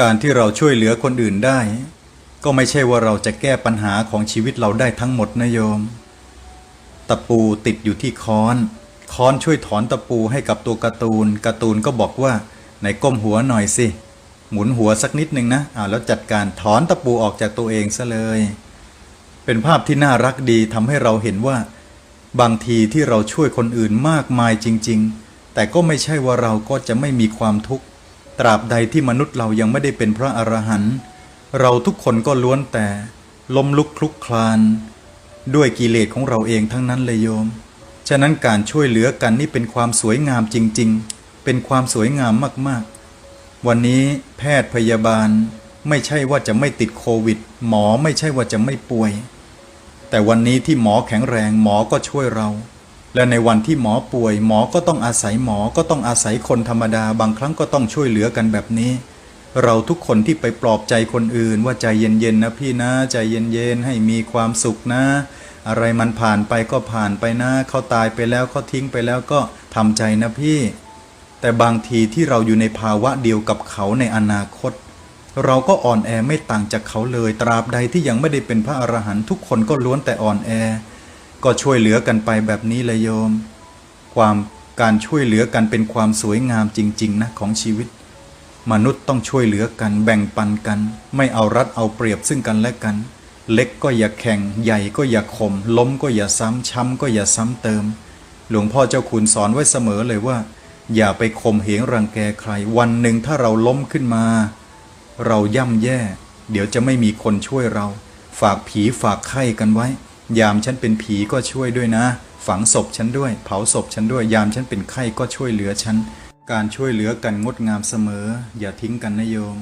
การที่เราช่วยเหลือคนอื่นได้ ก็ไม่ใช่ว่าเราจะแก้ปัญหาของชีวิตเราได้ทั้งหมดนะโยม ตะปูติดอยู่ที่ค้อน ค้อนช่วยถอนตะปูให้กับตัวการ์ตูนการ์ตูนก็บอกว่าไหนก้มหัวหน่อยสิ หมุนหัวสักนิดหนึ่งนะอ่าแล้วจัดการถอนตะปูออกจากตัวเองซะเลย เป็นภาพที่น่ารักดีทำให้เราเห็นว่า บางทีที่เราช่วยคนอื่นมากมายจริง ๆ แต่ก็ไม่ใช่ว่าเราก็จะไม่มีความทุกข์ ตราบใดที่มนุษย์เรายังไม่ได้เป็นพระอรหันต์เราทุกคนก็ล้วนแต่ล้มลุกคลุกคลาน ด้วยกิเลสของเราเองทั้งนั้นเลยโยม ฉะนั้นการช่วยเหลือกันนี่เป็นความสวยงามจริง ๆ เป็นความสวยงามมากๆ วันนี้แพทย์พยาบาลไม่ใช่ว่าจะไม่ติดโควิด หมอไม่ใช่ว่าจะไม่ป่วย แต่วันนี้ที่หมอแข็งแรงหมอก็ช่วยเรา และในวันที่หมอป่วย หมอก็ต้องอาศัยหมอก็ต้องอาศัยคนธรรมดา บางครั้งก็ต้องช่วยเหลือกันแบบนี้ เราทุกคนที่ไปปลอบใจคนอื่น ว่าใจเย็นๆนะพี่นะ ใจเย็นๆให้มีความสุขนะ อะไรมันผ่านไปก็ผ่านไปนะเขาตายไปแล้วเขาทิ้งไปแล้วก็ทำใจนะพี่ แต่บางทีที่เราอยู่ในภาวะเดียวกับเขาในอนาคต เราก็อ่อนแอไม่ต่างจากเขาเลยตราบใดที่ยังไม่ได้เป็นพระอรหันต์ทุกคนก็ล้วนแต่อ่อนแอ ก็ช่วยเหลือกันไปแบบนี้เลยโยม ความการช่วยเหลือกันเป็นความสวยงามจริง ๆ นะ ของชีวิต มนุษย์ต้องช่วยเหลือกัน แบ่งปันกัน ไม่เอารัดเอาเปรียบซึ่งกันและกัน เล็กก็อย่าแข่ง ใหญ่ก็อย่าข่มล้มก็อย่าซ้ำช้ำก็อย่าซ้ำเติม หลวงพ่อเจ้าคุณสอนไว้เสมอเลยว่า อย่าไปข่มเหงรังแกใคร วันหนึ่งถ้าเราล้มขึ้นมา เราย่ำแย่ เดี๋ยวจะไม่มีคนช่วยเรา ฝากผีฝากไข้กันไว้ ยามฉันเป็นผีก็ช่วยด้วยนะ ฝังศพฉันด้วย เผาศพฉันด้วย ยามฉันเป็นไข้ก็ช่วยเหลือฉัน การช่วยเหลือกันงดงามเสมอ อย่าทิ้งกันนะโยม